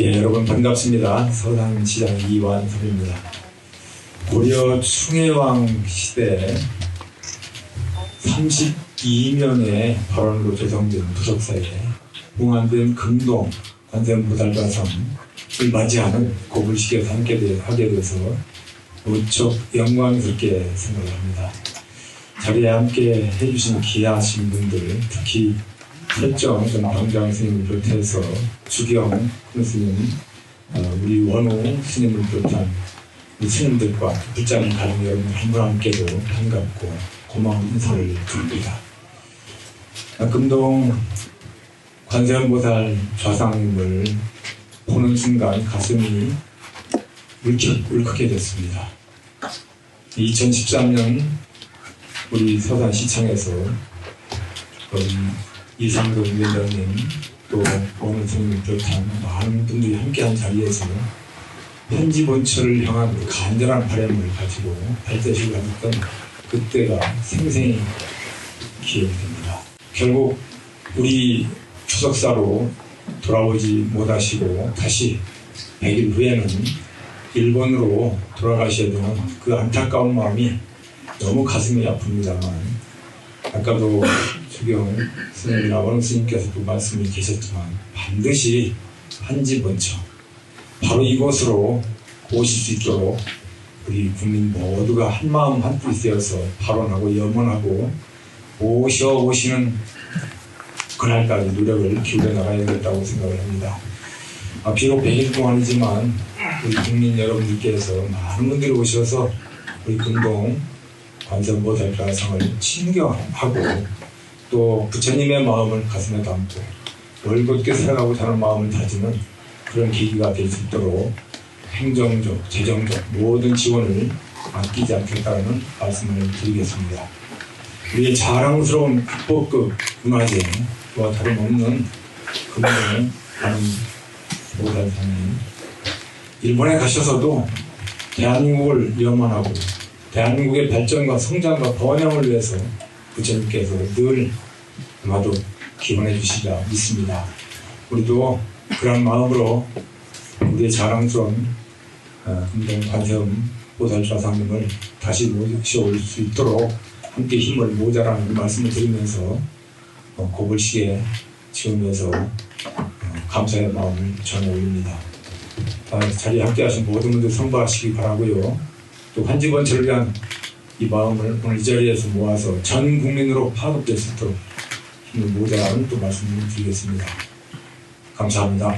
예, 여러분 반갑습니다. 서산시장 이완섭입니다. 고려 충해왕 시대 32년의 발원으로 조성된 부석사에 봉안된 금동 관세음보살과성을 맞이하는 고불식에서 함께 되- 하게 돼서 무척 영광스럽게 생각합니다. 자리에 함께 해주신 귀하신 분들, 특히 설정 전 방장 스님을 비롯해서 주경 스님, 어, 우리 원호 스님을 비롯한 우리 스님들과 불장 가족 여러분 한분 함께도 반갑고 고마운 인사를 드립니다. 아, 금동 관세음보살 좌상님을 보는 순간 가슴이 울컥, 울컥해 됐습니다. 2013년 우리 서산 시청에서 음, 이상도 위원장님 또 오늘 선생님 비롯한 많은 분들이 함께한 자리에서 현지 본처를 향한 그 간절한 바람을 가지고 발대식을 하셨던 그때가 생생히 기억이 됩니다. 결국 우리 추석사로 돌아오지 못하시고 다시 100일 후에는 일본으로 돌아가셔야 되는 그 안타까운 마음이 너무 가슴이 아픕니다만 아까도 주경 스님이나 원흥 스님께서도 말씀이 계셨지만 반드시 한지 번처 바로 이곳으로 오실 수 있도록 우리 국민 모두가 한 마음 한뜻이 되어서 발언하고 염원하고 오셔 오시는 그날까지 노력을 기울여 나가야겠다고 생각을 합니다. 아, 비록 100일 동안이지만 우리 국민 여러분들께서 많은 분들이 오셔서 우리 금동 관세음보살가상을 친경하고 또 부처님의 마음을 가슴에 담고 월곧게 살아가고자 하는 마음을 다지는 그런 계기가 될 수 있도록 행정적, 재정적 모든 지원을 아끼지 않겠다는 말씀을 드리겠습니다. 우리의 자랑스러운 국보급 문화재 와 다름없는 금동의 하는 보살상님 일본에 가셔서도 대한민국을 염원하고 대한민국의 발전과 성장과 번영을 위해서 부처님께서 늘 아마도 기원해 주시리라 믿습니다. 우리도 그런 마음으로 우리의 자랑스러운 어, 금동 관세음 보살좌상님을 다시 모셔 올 수 있도록 함께 힘을 모자라는 말씀을 드리면서 어, 고불식에 지으면서 어, 감사의 마음을 전해 올립니다. 아, 자리에 함께 하신 모든 분들 성부하시기 바라고요. 또 위한 이 마음을 오늘 이 자리에서 모아서 전 국민으로 파급될 수 있도록 힘을 모자라는 또 말씀을 드리겠습니다. 감사합니다.